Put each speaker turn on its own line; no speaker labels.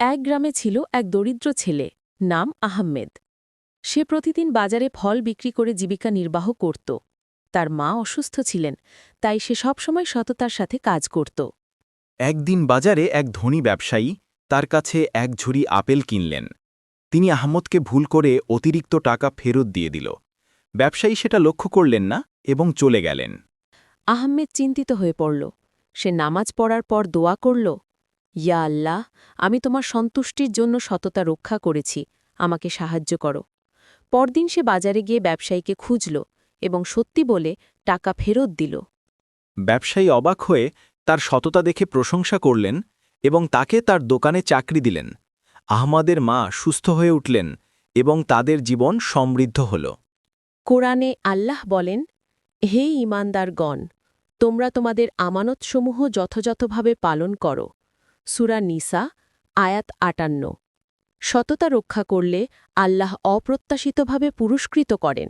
এক গ্রামে ছিল এক দরিদ্র ছেলে নাম আহমেদ। সে প্রতিদিন বাজারে ফল বিক্রি করে জীবিকা নির্বাহ করত। তার মা অসুস্থ ছিলেন তাই সে সবসময় সততার সাথে কাজ করত।
একদিন বাজারে এক ধনী ব্যবসায়ী তার কাছে এক ঝুড়ি আপেল কিনলেন। তিনি আহমদকে ভুল করে অতিরিক্ত টাকা ফেরত দিয়ে দিল। ব্যবসায়ী সেটা লক্ষ্য করলেন না এবং চলে গেলেন।
আহমেদ চিন্তিত হয়ে পড়ল। সে নামাজ পড়ার পর দোয়া করল ইয়া আল্লাহ আমি তোমার সন্তুষ্টির জন্য সততা রক্ষা করেছি আমাকে সাহায্য করো। পরদিন সে বাজারে গিয়ে ব্যবসায়ীকে খুঁজল এবং সত্যি বলে টাকা ফেরত দিল।
ব্যবসায়ী অবাক হয়ে তার সততা দেখে প্রশংসা করলেন এবং তাকে তার দোকানে চাকরি দিলেন। আহমাদের মা সুস্থ হয়ে উঠলেন এবং তাদের জীবন সমৃদ্ধ হল।
কোরআনে আল্লাহ বলেন হে ইমানদারগণ তোমরা তোমাদের আমানতসমূহ যথাযথভাবে পালন করো। সুরা নিসা আয়াত আটান্ন। সততা রক্ষা করলে আল্লাহ অপ্রত্যাশিতভাবে পুরস্কৃত করেন।